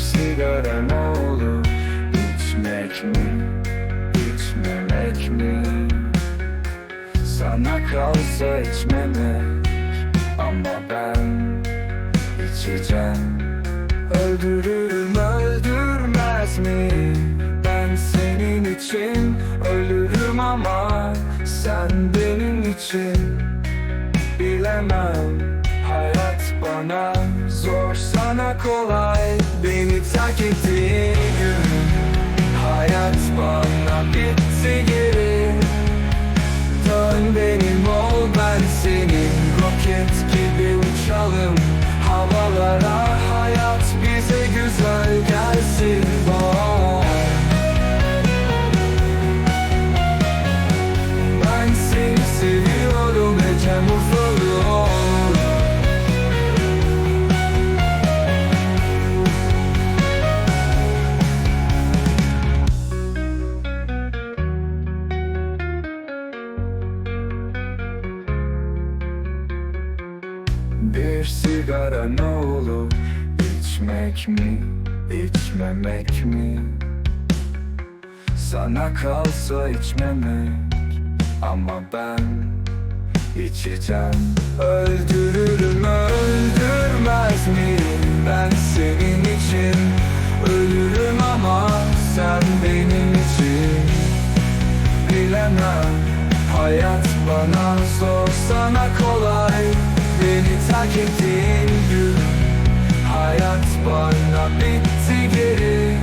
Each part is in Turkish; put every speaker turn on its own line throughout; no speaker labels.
sigara ne olur? İçmek mi, içmemek mi? Sana kalsa içmemek Ama ben içeceğim. Öldürürüm öldürmez mi? Ben senin için ölürüm ama Sen benim için. Bilemem Hayat bana zor sana kolay. Beni terk ettiğin gün Hayat bana Bir sigara ne olur içmek mi, içmemek mi? Sana kalsa içmemek ama ben içeceğim Öldürürüm öldürmez mi? Ben senin için ölürüm ama sen benim için bilemem Hayat bana zor sana kolay Terk ettiğin gün. Hayat bana bitti geri.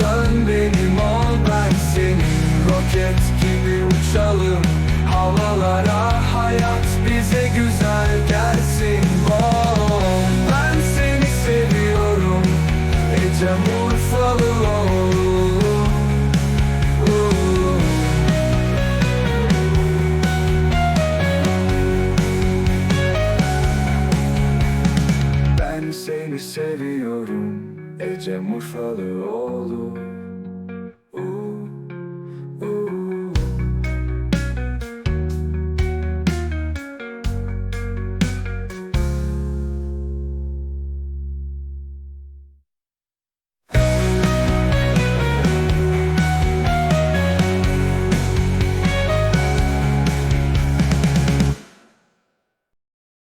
Dön benim ol ben senin Roket gibi uçalım. Havalara Hayat bize güzel gelsin Seviyorum Ecem Urfalı oğlu